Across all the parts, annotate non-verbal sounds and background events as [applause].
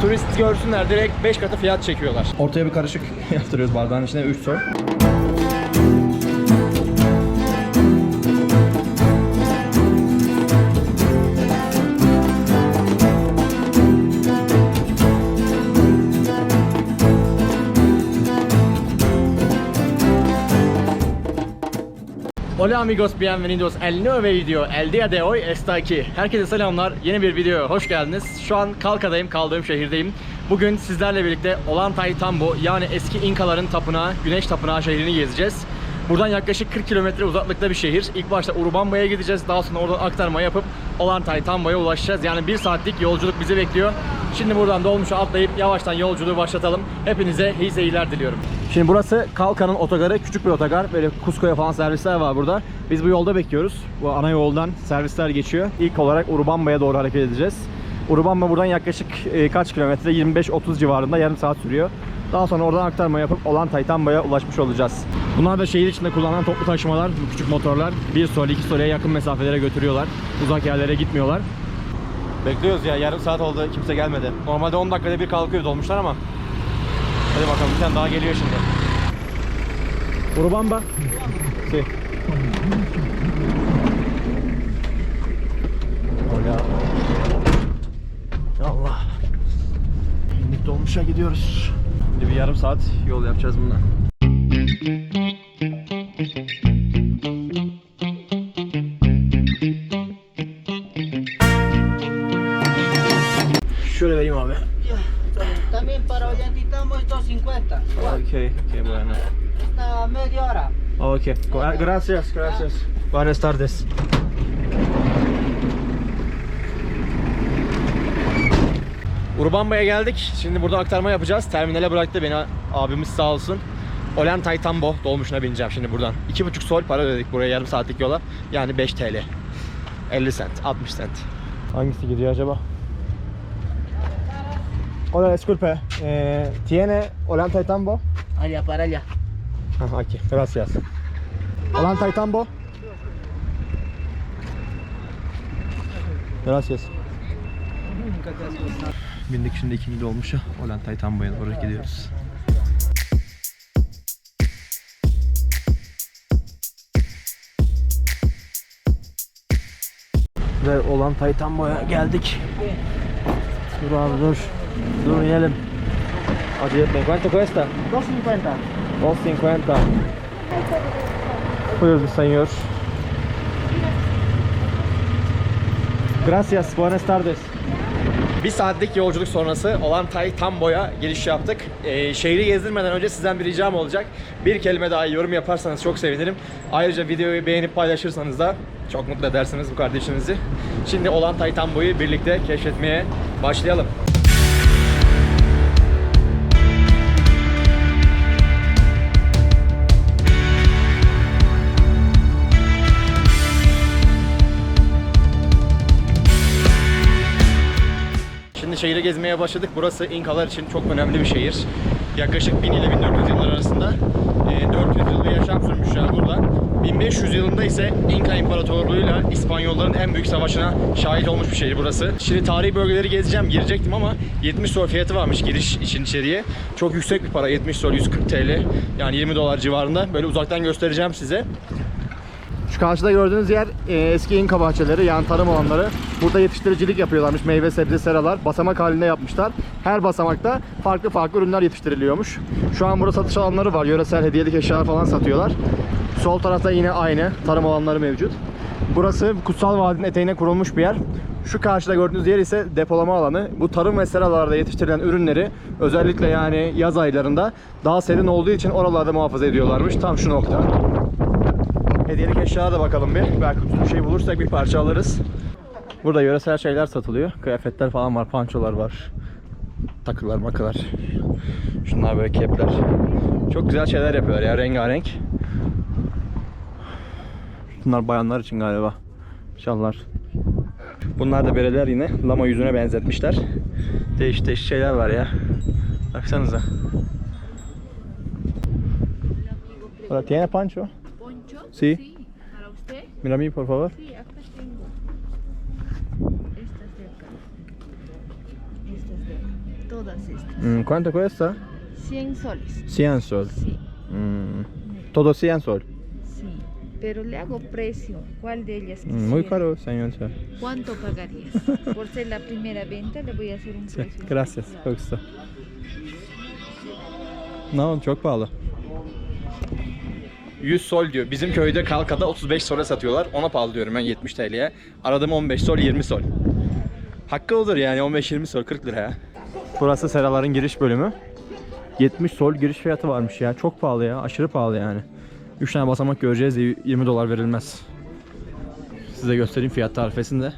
turist görsünler direkt 5 katı fiyat çekiyorlar. Ortaya bir karışık [laughs] yaptırıyoruz bardağın içine 3 soy. Hola amigos, bienvenidos al nuevo video. El día de hoy está aquí. Herkese selamlar. Yeni bir videoya hoş geldiniz. Şu an Kalka'dayım, kaldığım şehirdeyim. Bugün sizlerle birlikte Olantay Tambo yani eski İnkaların tapınağı, Güneş Tapınağı şehrini gezeceğiz. Buradan yaklaşık 40 kilometre uzaklıkta bir şehir. İlk başta Urubamba'ya gideceğiz. Daha sonra oradan aktarma yapıp Olantay Tambo'ya ulaşacağız. Yani bir saatlik yolculuk bizi bekliyor. Şimdi buradan dolmuşa atlayıp yavaştan yolculuğu başlatalım. Hepinize iyi seyirler diliyorum. Şimdi burası Kalka'nın otogarı. Küçük bir otogar. Böyle Cusco'ya falan servisler var burada. Biz bu yolda bekliyoruz. Bu ana yoldan servisler geçiyor. İlk olarak Urubamba'ya doğru hareket edeceğiz. Urubamba buradan yaklaşık e, kaç kilometre? 25-30 civarında yarım saat sürüyor. Daha sonra oradan aktarma yapıp olan Taytamba'ya ulaşmış olacağız. Bunlar da şehir içinde kullanılan toplu taşımalar, bu küçük motorlar. Bir sol, iki soleye yakın mesafelere götürüyorlar. Uzak yerlere gitmiyorlar. Bekliyoruz ya yarım saat oldu kimse gelmedi. Normalde 10 dakikada bir kalkıyor dolmuşlar ama. Hadi bakalım bir tane daha geliyor şimdi. Urubamba. Sí. Hola. Allah. İndik dolmuşa gidiyoruz. Şimdi bir yarım saat yol yapacağız bundan. 250. Okey, okey bueno. Esta media hora. Okay. Gra- Gracias, gracias. Buenas tardes. Urbamba'ya geldik. Şimdi burada aktarma yapacağız. Terminale bıraktı beni abimiz sağ olsun. Olantay Tambo dolmuşuna bineceğim şimdi buradan. 2,5 sol para ödedik buraya yarım saatlik yola. Yani 5 TL. 50 cent, 60 cent. Hangisi gidiyor acaba? Hola, disculpe. Eh, ¿Tiene Olantay Tambo? Allá para allá. Ah, aquí, gracias. Olantay Tambo. Gracias. Bindik şimdi ikinci dolmuşa. Olantay Tambo'ya doğru gidiyoruz. Ve Olantay Tambo'ya geldik. Dur abi dur. Dur yiyelim. Acı etmeyin. ¿Cuánto cuesta? 250. 250. Buyur señor. Gracias, buenas tardes. Bir saatlik yolculuk sonrası olan Tay Tambo'ya giriş yaptık. Ee, şehri gezdirmeden önce sizden bir ricam olacak. Bir kelime daha yorum yaparsanız çok sevinirim. Ayrıca videoyu beğenip paylaşırsanız da çok mutlu edersiniz bu kardeşinizi. Şimdi olan Tay Tambo'yu birlikte keşfetmeye başlayalım. Şehri gezmeye başladık. Burası İnkalar için çok önemli bir şehir. Yaklaşık 1000 ile 1400 yıllar arasında e, 400 yıl bir yaşam sürmüşler burada. 1500 yılında ise İnka İmparatorluğu'yla İspanyolların en büyük savaşına şahit olmuş bir şehir burası. Şimdi tarihi bölgeleri gezeceğim, girecektim ama 70 sol fiyatı varmış giriş için içeriye. Çok yüksek bir para, 70 sol 140 TL. Yani 20 dolar civarında. Böyle uzaktan göstereceğim size. Şu karşıda gördüğünüz yer e, eski İnka bahçeleri yani tarım alanları. Burada yetiştiricilik yapıyorlarmış. Meyve, sebze, seralar. Basamak halinde yapmışlar. Her basamakta farklı farklı ürünler yetiştiriliyormuş. Şu an burada satış alanları var. Yöresel hediyelik eşyalar falan satıyorlar. Sol tarafta yine aynı tarım alanları mevcut. Burası Kutsal Vadinin eteğine kurulmuş bir yer. Şu karşıda gördüğünüz yer ise depolama alanı. Bu tarım ve seralarda yetiştirilen ürünleri özellikle yani yaz aylarında daha serin olduğu için oralarda muhafaza ediyorlarmış. Tam şu nokta. Hediyelik eşyalara da bakalım bir. Belki bir şey bulursak bir parça alırız. Burada yöresel şeyler satılıyor. Kıyafetler falan var, pançolar var. Takılar, makalar. Şunlar böyle kepler. Çok güzel şeyler yapıyorlar ya, rengarenk. Bunlar bayanlar için galiba. Şallar. Bunlar da bereler yine. Lama yüzüne benzetmişler. Değişik değişik şeyler var ya. Baksanıza. Hola, ¿tiene pancho? ¿Poncho? Sí. ¿Para usted? Mira a mí, por favor. Sí, acá tengo. Esta es de acá. Esta es de acá. todas estas. Mm, ¿Cuánto cuesta? 100 soles. 100 sol. Sí, Mm, Todo 100 sol. sí. Pero le hago precio. ¿Cuál de ellas Mm, Muy quisiera? caro, señor. ¿Cuánto pagarías? [laughs] Por ser la primera venta le voy a hacer un Sí, precio. gracias. Çok sağ ol. No, çok pahalı. 100 sol diyor. Bizim köyde Kalka'da 35 sola satıyorlar. Ona pahalı diyorum ben 70 TL'ye. Aradım 15 sol 20 sol. Hakkı olur yani 15-20 sol 40 liraya. Burası seraların giriş bölümü. 70 sol giriş fiyatı varmış ya. Çok pahalı ya. Aşırı pahalı yani. 3 tane basamak göreceğiz diye 20 dolar verilmez. Size göstereyim fiyat tarifesini de.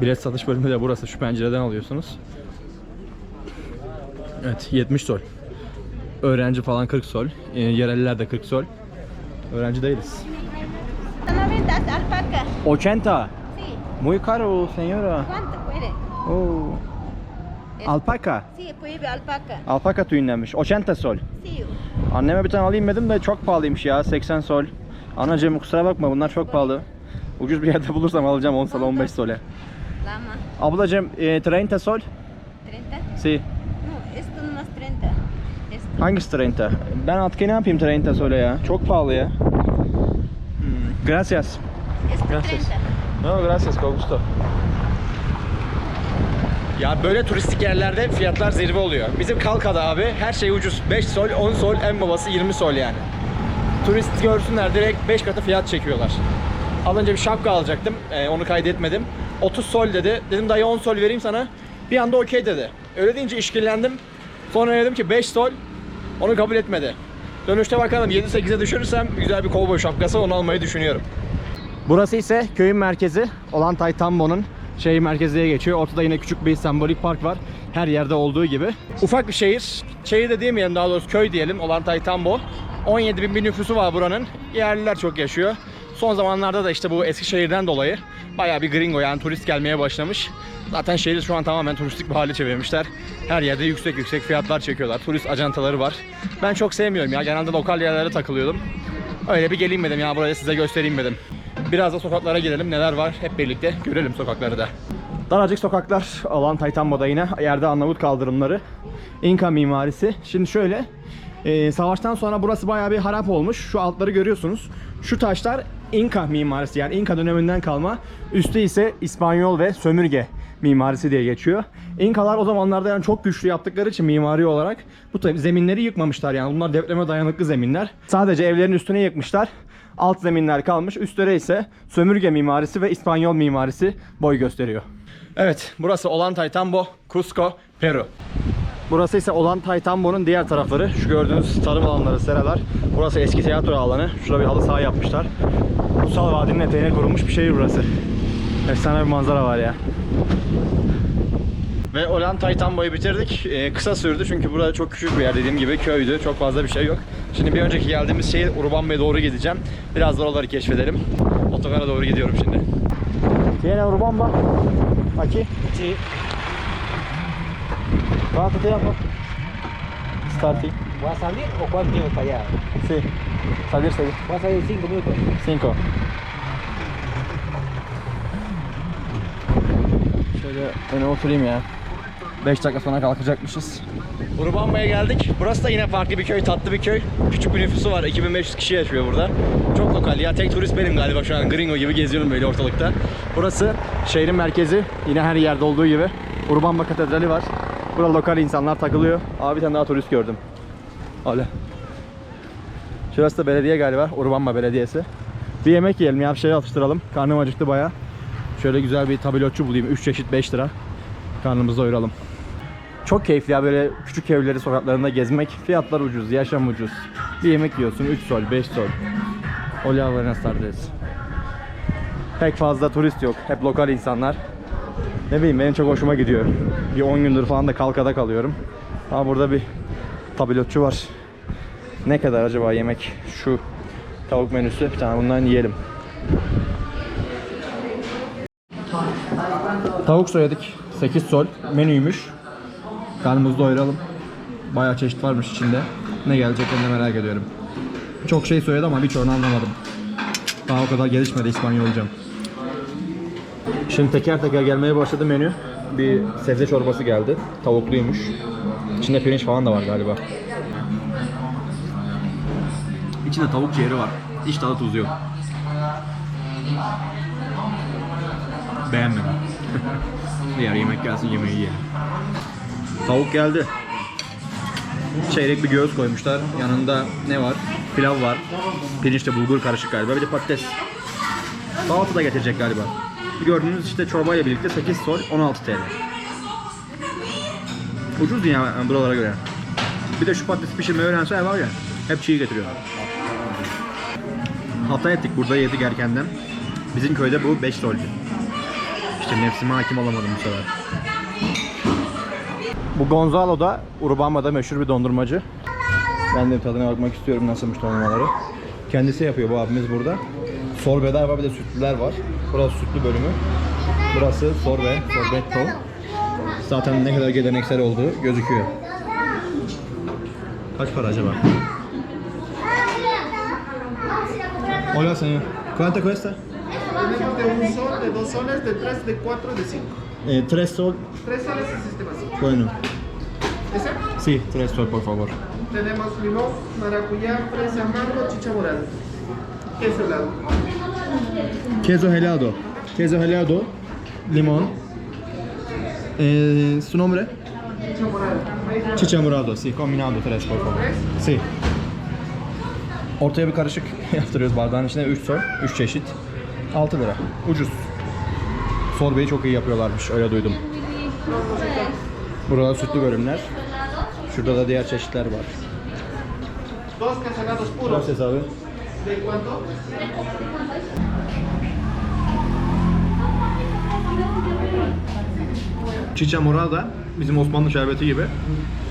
Bilet satış bölümü de burası. Şu pencereden alıyorsunuz. Evet 70 sol. Öğrenci falan 40 sol. E, yereliler de 40 sol. Öğrenci değiliz. 90 alpaca. 80. Sí. Muy caro, señora. ¿Cuánto puede? Oh. Alpaka. Sí, puede alpaca. Alpaka tüyündenmiş. 80 sol. Sí. Anneme bir tane alayım dedim de çok pahalıymış ya 80 sol. Anacığım kusura bakma bunlar çok pahalı. Ucuz bir yerde [laughs] bulursam alacağım 10 sol 15 sole. Lama. Ablacığım e, 30 sol. 30. Si. No, esto nomás 30. Esto. Hangisi 30? Ben atkıyı ne yapayım 30 sole ya? Çok pahalı ya. Hmm. Gracias. Gracias. 30. No, gracias, con gusto. Ya böyle turistik yerlerde fiyatlar zirve oluyor. Bizim Kalka'da abi her şey ucuz. 5 sol, 10 sol, en babası 20 sol yani. Turist görsünler direkt 5 katı fiyat çekiyorlar. Alınca bir şapka alacaktım. Ee, onu kaydetmedim. 30 sol dedi. Dedim dayı 10 sol vereyim sana. Bir anda okey dedi. Öyle deyince işkillendim. Sonra dedim ki 5 sol. Onu kabul etmedi. Dönüşte bakalım 7-8'e düşürürsem güzel bir kovboy şapkası onu almayı düşünüyorum. Burası ise köyün merkezi olan Taytambo'nun şehir merkezi diye geçiyor. Ortada yine küçük bir sembolik park var. Her yerde olduğu gibi. Ufak bir şehir. Şehir de diyemeyelim daha doğrusu köy diyelim olan Taytambo. 17 bin bir nüfusu var buranın. Yerliler çok yaşıyor. Son zamanlarda da işte bu Eskişehir'den dolayı bayağı bir gringo yani turist gelmeye başlamış. Zaten şehri şu an tamamen turistik bir hale çevirmişler. Her yerde yüksek yüksek fiyatlar çekiyorlar. Turist ajantaları var. Ben çok sevmiyorum ya. Genelde lokal yerlere takılıyordum. Öyle bir geleyim dedim ya buraya size göstereyim dedim. Biraz da sokaklara girelim neler var hep birlikte görelim sokakları da. Daracık sokaklar alan Taytambo'da yine yerde Arnavut kaldırımları. İnka mimarisi. Şimdi şöyle e, savaştan sonra burası bayağı bir harap olmuş. Şu altları görüyorsunuz. Şu taşlar İnka mimarisi yani İnka döneminden kalma. Üstü ise İspanyol ve sömürge mimarisi diye geçiyor. İnkalar o zamanlarda yani çok güçlü yaptıkları için mimari olarak bu tabi zeminleri yıkmamışlar yani bunlar depreme dayanıklı zeminler. Sadece evlerin üstüne yıkmışlar. Alt zeminler kalmış. Üstlere ise sömürge mimarisi ve İspanyol mimarisi boy gösteriyor. Evet, burası Ollantaytambo, Cusco, Peru. Burası ise Ollantaytambo'nun diğer tarafları. Şu gördüğünüz tarım alanları, seralar. Burası eski tiyatro alanı. Şurada bir halı saha yapmışlar. Kutsal Vadi'nin eteğine kurulmuş bir şehir burası. Efsane bir manzara var ya. Ve Ollantaytambo'yu bitirdik. Ee, kısa sürdü çünkü burada çok küçük bir yer dediğim gibi köydü. Çok fazla bir şey yok. Şimdi bir önceki geldiğimiz şehir Urubamba'ya doğru gideceğim. Biraz da oraları keşfedelim. Otogara doğru gidiyorum şimdi. Tiene Urubamba. Aquí. Sí. ¿Cuánto tiempo? Starting. ¿Voy a salir o cuánto tiempo para allá? Sí. Salir, salir. A salir 5 minutos. Cinco. Şöyle öne oturayım ya. 5 dakika sonra kalkacakmışız. Urubamba'ya geldik. Burası da yine farklı bir köy, tatlı bir köy. Küçük bir nüfusu var. 2500 kişi yaşıyor burada. Çok lokal ya. Tek turist benim galiba şu an. Gringo gibi geziyorum böyle ortalıkta. Burası şehrin merkezi. Yine her yerde olduğu gibi. Urubamba Katedrali var. Burada lokal insanlar takılıyor. Abi bir tane daha turist gördüm. Öyle. Şurası da belediye galiba. Urbanma Belediyesi. Bir yemek yiyelim ya bir şey atıştıralım. Karnım acıktı baya. Şöyle güzel bir tabelotçu bulayım. 3 çeşit 5 lira. Karnımızı doyuralım. Çok keyifli ya böyle küçük evleri sokaklarında gezmek. Fiyatlar ucuz, yaşam ucuz. Bir yemek yiyorsun 3 sol, 5 sol. Hola buenas tardes. Pek fazla turist yok. Hep lokal insanlar. Ne bileyim benim çok hoşuma gidiyor. Bir 10 gündür falan da Kalka'da kalıyorum. Ama burada bir tabelotçu var. Ne kadar acaba yemek? Şu tavuk menüsü. Bir tane bundan yiyelim. Tavuk söyledik. 8 sol. Menüymüş. Karnımızı doyuralım. Bayağı çeşit varmış içinde. Ne gelecek de merak ediyorum. Çok şey söyledi ama birçoğunu anlamadım. Daha o kadar gelişmedi İspanyolcam. Şimdi teker teker gelmeye başladı menü. bir sebze çorbası geldi. Tavukluymuş. İçinde pirinç falan da var galiba. İçinde tavuk ciğeri var. Hiç tadı tuzu yok. Beğenmedim. Diğer yemek gelsin yemeği yiyelim. Tavuk geldi. Çeyrek bir göğüs koymuşlar. Yanında ne var? Pilav var. Pirinçle bulgur karışık galiba. Bir de patates. Salata da getirecek galiba. Gördüğünüz işte çorbayla birlikte 8 sol 16 TL. Ucuz ya yani buralara göre. Bir de şu patates pişirmeyi öğrense var ya hep çiğ getiriyor. Hata ettik burada yedik erkenden. Bizim köyde bu 5 soldü. İşte nefsime hakim olamadım bu sefer. Bu Gonzalo da Urbama'da meşhur bir dondurmacı. Ben de tadına bakmak istiyorum nasılmış dondurmaları. Kendisi yapıyor bu abimiz burada. Sorbeler var bir de sütlüler var. Burası sütlü bölümü. Burası sorbe, sorbetto. Zaten ne kadar geleneksel olduğu gözüküyor. Kaç para acaba? Hola señor. ¿Cuánto cuesta? De un sol, de dos soles, de tres, de cuatro, de cinco. Eh, tres sol. Tres soles es este vacío. Bueno. ¿Ese? Sí, tres sol por favor. Tenemos limón, maracuyá, fresa, mango, chicha morada. Queso helado. Queso helado. Queso helado. Limón. Eh, ¿Su nombre? Chicha morada. Chicha morado. Sí, combinado tres por favor. Tres. Sí. Ortaya bir karışık [laughs] yaptırıyoruz bardağın içine 3 sol, 3 çeşit. 6 lira. Ucuz. Sorbeyi çok iyi yapıyorlarmış öyle duydum. Burada sütlü bölümler. Şurada da diğer çeşitler var. Gracias abi. Chicha Morada bizim Osmanlı şerbeti gibi.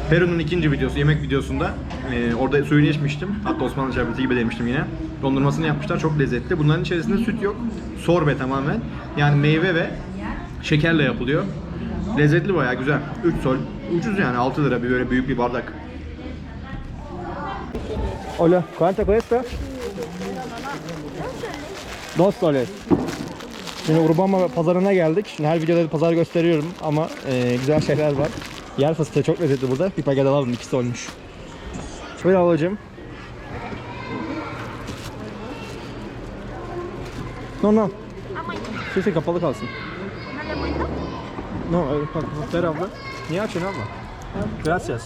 Peru'nun ikinci videosu, yemek videosunda e, orada suyunu içmiştim. Hatta Osmanlı şerbeti gibi demiştim yine. Dondurmasını yapmışlar, çok lezzetli. Bunların içerisinde süt yok, sorbe tamamen. Yani meyve ve şekerle yapılıyor. Lezzetli bayağı güzel. 3 sol. Ucuz yani 6 lira bir böyle büyük bir bardak. Hola, ¿cuánto cuesta? Dos soles. Şimdi Urbana pazarına geldik. Şimdi her videoda pazar gösteriyorum ama e, güzel şeyler var. Yer fıstığı çok lezzetli burada. Bir paket alalım, ikisi olmuş. Şöyle alacağım. No no. Sesi kapalı kalsın. No, öyle bak, bak, ver abla. Niye açıyorsun abla? Gracias.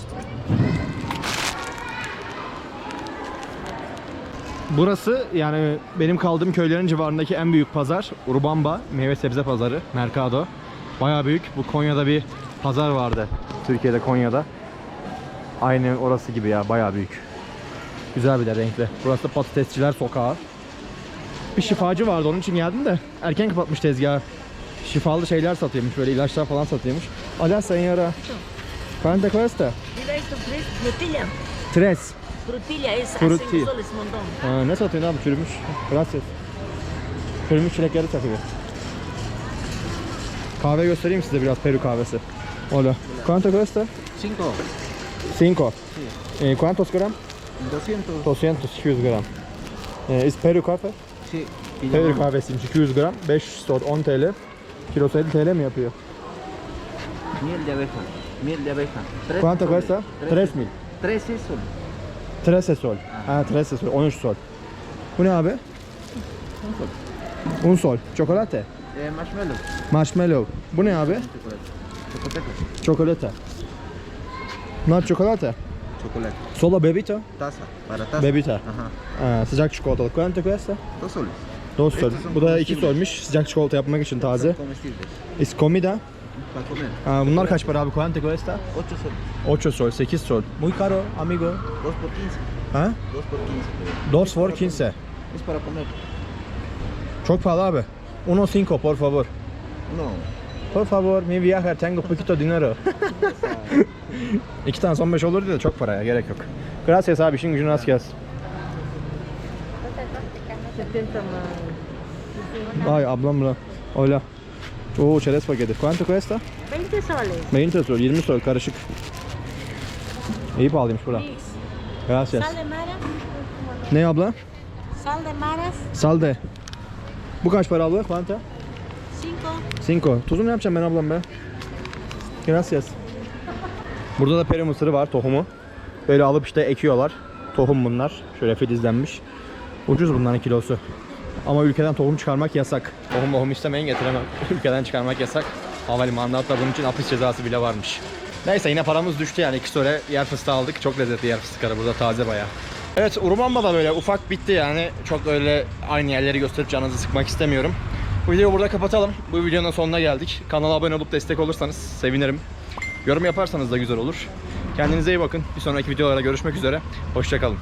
Burası yani benim kaldığım köylerin civarındaki en büyük pazar. Urbamba meyve sebze pazarı, Mercado. Bayağı büyük. Bu Konya'da bir pazar vardı. Türkiye'de Konya'da. Aynı orası gibi ya bayağı büyük. Güzel bir de renkli. Burası patatesçiler sokağı. Bir şifacı vardı onun için geldim de erken kapatmış tezgahı. Şifalı şeyler satıyormuş böyle ilaçlar falan satıyormuş. Hola señora. ¿Cuánto cuesta? Tres, frutilla. Es Frutilla. soles montón. Aa, ne satıyorsun abi çürümüş? Gracias. Çürümüş çilekleri satıyor. Kahve göstereyim size biraz Peru kahvesi. Hola. ¿Cuánto cuesta? Cinco. Cinco. Eh, ¿Cuántos gram? 200. 200, 200 gram. Eh, is Peru kahve? Sí. Peru kahvesiymiş 200 gram. 5 sor 10 TL. Kilosu 50 TL mi yapıyor? Miel de abeja. Miel de abeja. Tres ¿Cuánto soles. cuesta? Tres. 3 mil. Tres sol. 13 sol. Ha 13 sol. 13 sol. Bu ne abi? Un sol. Çikolata. Eh, marshmallow. Marshmallow. Bu ne abi? Chocolate. Çikolata. Not çikolata. Chocolate. Solo bebito. Taza. Para taza. Bebita. Ajá. Ha, sıcak çikolatalı. Quanto cuesta? Dos soles. Dos sol. Estos son Bu da 2 comestibles. solmuş. Sıcak çikolata yapmak için taze. Son comestibles. Is comida. Para comer. Ha, bunlar kaç para abi? Quanto cuesta? Ocho soles. 8 sol, 8 sol. Muy caro, amigo. Dos por quince. Ha? Dos por quince. Dos for 15. Es para comer. Çok pahalı abi. Uno cinco, por favor. No. Por favor, mi viaje, tengo poquito dinero. İki tane son beş olur da çok paraya gerek yok. Gracias abi, işin gücün rast gelsin. 70 más. Ay ablam bla. Hola. Oo çerez paketi. Quanto cuesta? 20 soles. 20 sol, 20 sol karışık. İyi pahalıymış bura. Gracias. Sal de maras. Ne abla? Sal de maras. Salde. Bu kaç para abla? Quanto? 5. Cinco. Tuzu ne yapacağım ben ablam be? Gracias. Burada da peri mısırı var, tohumu. Böyle alıp işte ekiyorlar. Tohum bunlar. Şöyle filizlenmiş. Ucuz bunların kilosu. Ama ülkeden tohum çıkarmak yasak. Tohum tohum istemeyin getiremem. [laughs] ülkeden çıkarmak yasak. Havalimanında hatta bunun için hapis cezası bile varmış. Neyse yine paramız düştü yani. iki sonra yer fıstığı aldık. Çok lezzetli yer fıstıkları burada taze bayağı. Evet Urumamba da böyle ufak bitti yani. Çok öyle aynı yerleri gösterip canınızı sıkmak istemiyorum. Videoyu burada kapatalım. Bu videonun sonuna geldik. Kanala abone olup destek olursanız sevinirim. Yorum yaparsanız da güzel olur. Kendinize iyi bakın. Bir sonraki videolarda görüşmek üzere. Hoşçakalın.